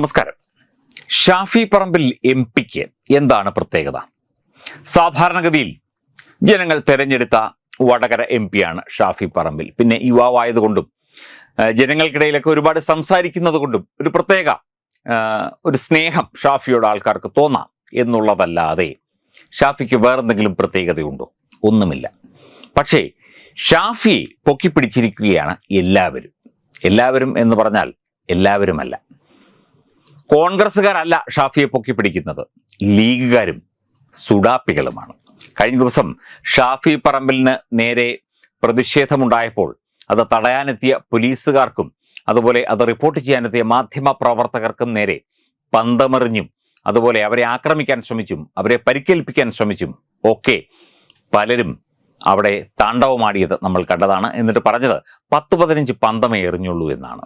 നമസ്കാരം. ഷാഫി പറമ്പിൽ എം പിക്ക് എന്താണ് പ്രത്യേകത? സാധാരണഗതിയിൽ ജനങ്ങൾ തെരഞ്ഞെടുത്ത വടകര എം പിയാണ് ഷാഫി പറമ്പിൽ. പിന്നെ യുവാവായതുകൊണ്ടും ജനങ്ങൾക്കിടയിലൊക്കെ ഒരുപാട് സംസാരിക്കുന്നത് കൊണ്ടും ഒരു പ്രത്യേക ഒരു സ്നേഹം ഷാഫിയോട് ആൾക്കാർക്ക് തോന്നാം എന്നുള്ളതല്ലാതെ ഷാഫിക്ക് വേറെന്തെങ്കിലും പ്രത്യേകതയുണ്ടോ? ഒന്നുമില്ല. പക്ഷേ ഷാഫിയെ പൊക്കിപ്പിടിച്ചിരിക്കുകയാണ് എല്ലാവരും. എല്ലാവരും എന്ന് പറഞ്ഞാൽ എല്ലാവരുമല്ല. കോൺഗ്രസ്സുകാരല്ല ഷാഫിയെ പൊക്കി പിടിക്കുന്നത്. ലീഗുകാരും സുഡാപ്പികളുമാണ്. കഴിഞ്ഞ ദിവസം ഷാഫി പറമ്പിലിന് നേരെ പ്രതിഷേധമുണ്ടായപ്പോൾ അത് തടയാനെത്തിയ പോലീസുകാർക്കും അതുപോലെ അത് റിപ്പോർട്ട് ചെയ്യാനെത്തിയ മാധ്യമ പ്രവർത്തകർക്കും നേരെ പന്തമെറിഞ്ഞും അതുപോലെ അവരെ ആക്രമിക്കാൻ ശ്രമിച്ചും അവരെ പരിക്കേൽപ്പിക്കാൻ ശ്രമിച്ചും ഒക്കെ പലരും അവിടെ താണ്ഡവമാടിയത് നമ്മൾ കണ്ടതാണ്. എന്നിട്ട് പറഞ്ഞത് പത്ത് പതിനഞ്ച് പന്തമേ എറിഞ്ഞുള്ളൂ എന്നാണ്.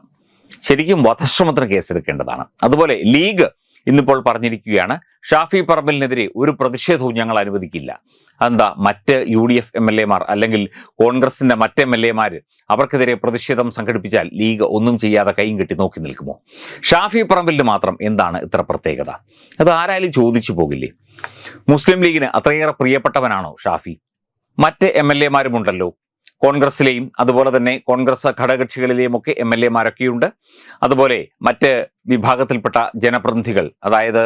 ശരിക്കും വധശ്രമത്തിന് കേസെടുക്കേണ്ടതാണ്. അതുപോലെ ലീഗ് ഇന്നിപ്പോൾ പറഞ്ഞിരിക്കുകയാണ് ഷാഫി പറമ്പലിനെതിരെ ഒരു പ്രതിഷേധവും ഞങ്ങൾ അനുവദിക്കില്ല. എന്താ മറ്റ് U D F M L എമാർ അല്ലെങ്കിൽ കോൺഗ്രസിന്റെ മറ്റ് എം എൽ എമാർ അവർക്കെതിരെ പ്രതിഷേധം സംഘടിപ്പിച്ചാൽ ലീഗ് ഒന്നും ചെയ്യാതെ കൈയും കെട്ടി നോക്കി നിൽക്കുമോ? ഷാഫി പറമ്പലിന് മാത്രം എന്താണ് ഇത്ര പ്രത്യേകത? അത് ആരായാലും ചോദിച്ചു പോകില്ലേ? മുസ്ലിം ലീഗിന് അത്രയേറെ പ്രിയപ്പെട്ടവനാണോ ഷാഫി? മറ്റ് എം എൽ എമാരുമുണ്ടല്ലോ കോൺഗ്രസിലെയും അതുപോലെ തന്നെ കോൺഗ്രസ് ഘടകകക്ഷികളിലെയും ഒക്കെ എം എൽ എമാരൊക്കെയുണ്ട്. അതുപോലെ മറ്റ് വിഭാഗത്തിൽപ്പെട്ട ജനപ്രതിനിധികൾ അതായത്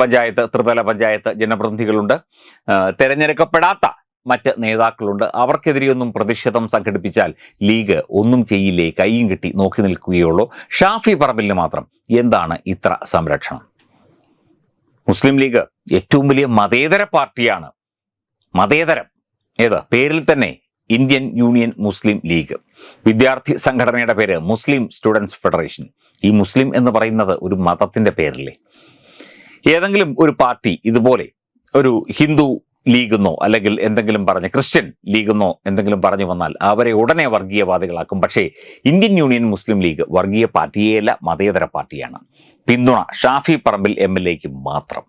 പഞ്ചായത്ത് ത്രിതല പഞ്ചായത്ത് ജനപ്രതിനിധികളുണ്ട്. തെരഞ്ഞെടുക്കപ്പെടാത്ത മറ്റ് നേതാക്കളുണ്ട്. അവർക്കെതിരെയൊന്നും പ്രതിഷേധം സംഘടിപ്പിച്ചാൽ ലീഗ് ഒന്നും ചെയ്യില്ലേ? കൈയും കിട്ടി നോക്കി നിൽക്കുകയുള്ളൂ. ഷാഫി പറമ്പിലിന് മാത്രം എന്താണ് ഇത്ര സംരക്ഷണം? മുസ്ലിം ലീഗ് ഏറ്റവും വലിയ മതേതര പാർട്ടിയാണ്. മതേതരം. ഏതാ? പേരിൽ തന്നെ ഇന്ത്യൻ യൂണിയൻ മുസ്ലിം ലീഗ്. വിദ്യാർത്ഥി സംഘടനയുടെ പേര് മുസ്ലിം സ്റ്റുഡൻസ് ഫെഡറേഷൻ. ഈ മുസ്ലിം എന്ന് പറയുന്നത് ഒരു മതത്തിന്റെ പേരല്ലേ? ഏതെങ്കിലും ഒരു പാർട്ടി ഇതുപോലെ ഒരു ഹിന്ദു ലീഗെന്നോ അല്ലെങ്കിൽ എന്തെങ്കിലും പറഞ്ഞ് ക്രിസ്ത്യൻ ലീഗെന്നോ എന്തെങ്കിലും പറഞ്ഞു വന്നാൽ അവരെ ഉടനെ വർഗീയവാദികളാക്കും. പക്ഷേ ഇന്ത്യൻ യൂണിയൻ മുസ്ലിം ലീഗ് വർഗീയ പാർട്ടിയേയല്ല മതേതര പാർട്ടിയാണ്. പിന്തുണ ഷാഫി പറമ്പിൽ എം എൽ മാത്രം.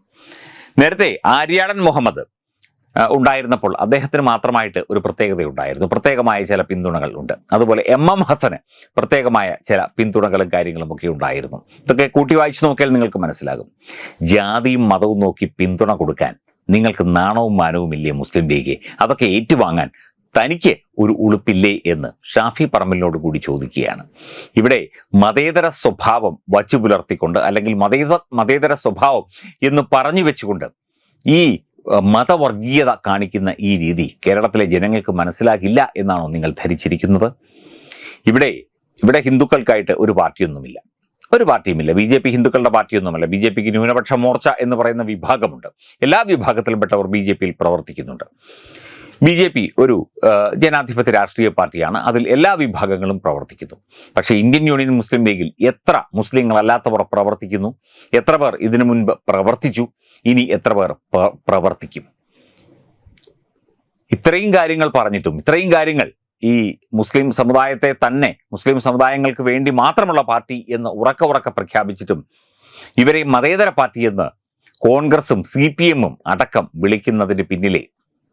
നേരത്തെ ആര്യാടൻ മുഹമ്മദ് ഉണ്ടായിരുന്നപ്പോൾ അദ്ദേഹത്തിന് മാത്രമായിട്ട് ഒരു പ്രത്യേകതയുണ്ടായിരുന്നു. പ്രത്യേകമായ ചില പിന്തുണകൾ ഉണ്ട്. അതുപോലെ എം എം ഹസന് പ്രത്യേകമായ ചില പിന്തുണകളും കാര്യങ്ങളും ഒക്കെ ഉണ്ടായിരുന്നു. ഇതൊക്കെ കൂട്ടി വായിച്ചു നോക്കിയാൽ നിങ്ങൾക്ക് മനസ്സിലാകും. ജാതിയും മതവും നോക്കി പിന്തുണ കൊടുക്കാൻ നിങ്ങൾക്ക് നാണവും മാനവും ഇല്ലേ മുസ്ലിം ലീഗ്? അതൊക്കെ ഏറ്റുവാങ്ങാൻ തനിക്ക് ഒരു ഉളുപ്പില്ലേ എന്ന് ഷാഫി പറമ്പലിനോട് കൂടി ചോദിക്കുകയാണ്. ഇവിടെ മതേതര സ്വഭാവം വച്ചു പുലർത്തിക്കൊണ്ട് അല്ലെങ്കിൽ മതേത മതേതര സ്വഭാവം എന്ന് പറഞ്ഞു വെച്ചുകൊണ്ട് ഈ മതവർഗീയത കാണിക്കുന്ന ഈ രീതി കേരളത്തിലെ ജനങ്ങൾക്ക് മനസ്സിലാകില്ല എന്നാണോ നിങ്ങൾ ധരിച്ചിരിക്കുന്നത്? ഇവിടെ ഇവിടെ ഹിന്ദുക്കൾക്കായിട്ട് ഒരു പാർട്ടിയൊന്നുമില്ല. ഒരു പാർട്ടിയുമില്ല. ബി ജെ പി ഹിന്ദുക്കളുടെ പാർട്ടിയൊന്നുമല്ല. ബി ജെ പിക്ക് ന്യൂനപക്ഷ മോർച്ച എന്ന് പറയുന്ന വിഭാഗമുണ്ട്. എല്ലാ വിഭാഗത്തിലുംപ്പെട്ടവർ ബി ജെ പിയിൽ പ്രവർത്തിക്കുന്നുണ്ട്. ബി ജെ പി ഒരു ജനാധിപത്യ രാഷ്ട്രീയ പാർട്ടിയാണ്. അതിൽ എല്ലാ വിഭാഗങ്ങളും പ്രവർത്തിക്കുന്നു. പക്ഷേ ഇന്ത്യൻ യൂണിയൻ മുസ്ലിം ലീഗിൽ എത്ര മുസ്ലിങ്ങളല്ലാത്തവർ പ്രവർത്തിക്കുന്നു? എത്ര പേർ ഇതിനു മുൻപ് പ്രവർത്തിച്ചു? ഇനി എത്ര പേർ പ്രവർത്തിക്കും? ഇത്രയും കാര്യങ്ങൾ പറഞ്ഞിട്ടും ഇത്രയും കാര്യങ്ങൾ ഈ മുസ്ലിം സമുദായത്തെ തന്നെ മുസ്ലിം സമുദായങ്ങൾക്ക് വേണ്ടി മാത്രമുള്ള പാർട്ടി എന്ന് ഉറക്ക ഉറക്ക പ്രഖ്യാപിച്ചിട്ടും ഇവരെ മതേതര പാർട്ടി എന്ന് കോൺഗ്രസും സി പി എമ്മും അടക്കം വിളിക്കുന്നതിന് പിന്നിലെ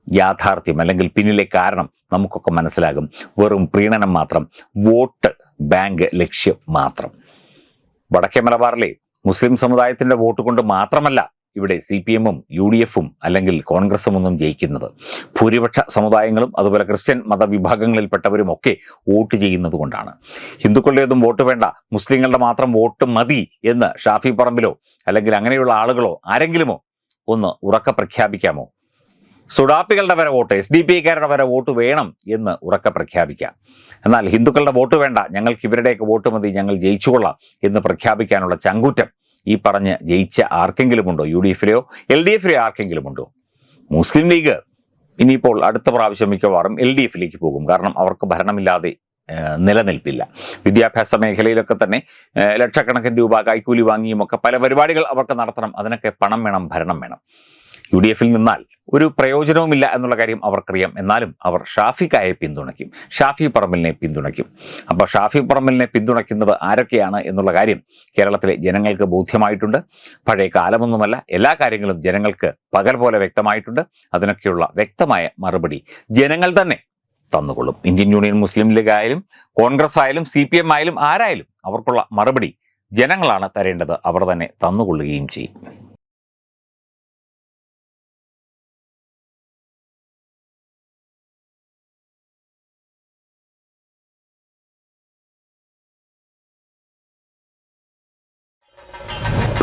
യാഥാർത്ഥ്യം അല്ലെങ്കിൽ പിന്നിലെ കാരണം നമുക്കൊക്കെ മനസ്സിലാകും. വെറും പ്രീണനം മാത്രം വോട്ട് ബാങ്ക് ലക്ഷ്യം മാത്രം. വടക്കേ മലബാറിലെ മുസ്ലിം സമുദായത്തിന്റെ വോട്ട് കൊണ്ട് മാത്രമല്ല ഇവിടെ സി പി എമ്മും യു ഡി എഫും അല്ലെങ്കിൽ കോൺഗ്രസും ഒന്നും ജയിക്കുന്നത്. ഭൂരിപക്ഷ സമുദായങ്ങളും അതുപോലെ ക്രിസ്ത്യൻ മതവിഭാഗങ്ങളിൽപ്പെട്ടവരും ഒക്കെ വോട്ട് ചെയ്യുന്നത് കൊണ്ടാണ്. ഹിന്ദുക്കളുടേതും വോട്ട് വേണ്ട മുസ്ലിങ്ങളുടെ മാത്രം വോട്ട് മതി എന്ന് ഷാഫി പറമ്പിലോ അല്ലെങ്കിൽ അങ്ങനെയുള്ള ആളുകളോ ആരെങ്കിലുമോ ഒന്ന് ഉറക്ക പ്രഖ്യാപിക്കാമോ? സുഡാപ്പികളുടെ വരെ വോട്ട് എസ് ഡി പി ഐക്കാരുടെ വരെ വോട്ട് വേണം എന്ന് ഉറക്കെ പ്രഖ്യാപിക്കാം. എന്നാൽ ഹിന്ദുക്കളുടെ വോട്ട് വേണ്ട ഞങ്ങൾക്ക് ഇവരുടെയൊക്കെ വോട്ട് മതി ഞങ്ങൾ ജയിച്ചുകൊള്ളാം എന്ന് പ്രഖ്യാപിക്കാനുള്ള ചങ്കൂറ്റം ഈ പറഞ്ഞ് ജയിച്ച ആർക്കെങ്കിലും ഉണ്ടോ യു ഡി എഫിലെയോ എൽ ഡി എഫിലെയോ ആർക്കെങ്കിലും ഉണ്ടോ മുസ്ലിം ലീഗ് ഇനിയിപ്പോൾ അടുത്ത പ്രാവശ്യം മിക്കവാറും എൽ ഡി എഫിലേക്ക് പോകും. കാരണം അവർക്ക് ഭരണമില്ലാതെ നിലനിൽപ്പില്ല. വിദ്യാഭ്യാസ മേഖലയിലൊക്കെ തന്നെ ലക്ഷക്കണക്കിന് രൂപ കൈക്കൂലി വാങ്ങിയും ഒക്കെ പല പരിപാടികൾ അവർക്ക് നടത്തണം. അതിനൊക്കെ പണം വേണം ഭരണം വേണം. യു ഡി എഫിൽ നിന്നാൽ ഒരു പ്രയോജനവുമില്ല എന്നുള്ള കാര്യം അവർക്കറിയാം. എന്നാലും അവർ ഷാഫിക്കായെ പിന്തുണയ്ക്കും. ഷാഫി പറമ്പലിനെ പിന്തുണയ്ക്കും. അപ്പോൾ ഷാഫി പറമ്പലിനെ പിന്തുണയ്ക്കുന്നത് ആരൊക്കെയാണ് എന്നുള്ള കാര്യം കേരളത്തിലെ ജനങ്ങൾക്ക് ബോധ്യമായിട്ടുണ്ട്. പഴയ കാലമൊന്നുമല്ല എല്ലാ കാര്യങ്ങളും ജനങ്ങൾക്ക് പകൽ പോലെ വ്യക്തമായിട്ടുണ്ട്. അതിനൊക്കെയുള്ള വ്യക്തമായ മറുപടി ജനങ്ങൾ തന്നെ തന്നുകൊള്ളും. ഇന്ത്യൻ യൂണിയൻ മുസ്ലിം ലീഗ് ആയാലും കോൺഗ്രസ് ആയാലും സി പി എം ആയാലും ആരായാലും അവർക്കുള്ള മറുപടി ജനങ്ങളാണ് തരേണ്ടത്. അവർ തന്നെ തന്നുകൊള്ളുകയും ചെയ്യും.